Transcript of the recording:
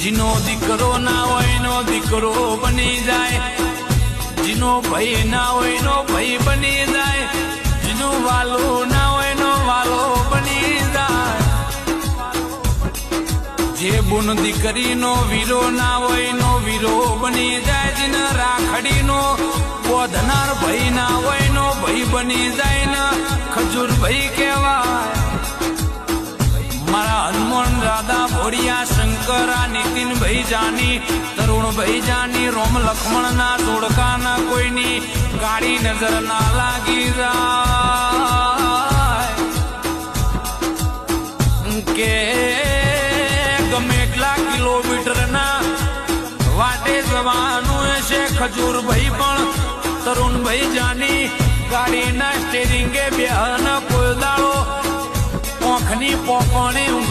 જીનો દીકરો ના હોય નો દીકરો બની જાય. જીનો ભાઈ ના હોય નો ભાઈ બની જાય. જીનો વાલો ના હોય નો વાલો બની જાય. જે બુન દીકરીનો વીરો ના હોય નો વીરો બની જાય. જીને રાખડીનો બોધનાર ભાઈ ના હોય નો ભાઈ બની જાય. ને ખજૂર ભાઈ કહેવાય રાધા ભોળિયા શંકરા, નીતિન ભાઈ જાની તરુણ ભાઈ જાની, રોમ લક્ષ્મણ ના ધોળકા ના કોઈની ગાડી નજર ના લાગી જાય. કે ગમે એટલા કિલોમીટર ના વાટે જવાનું છે ખજૂર ભાઈ પણ તરુણ ભાઈ જાની ગાડીના સ્ટેરિંગે બેહન કોઈ દાડો પોખની પોપણી ઊંઘ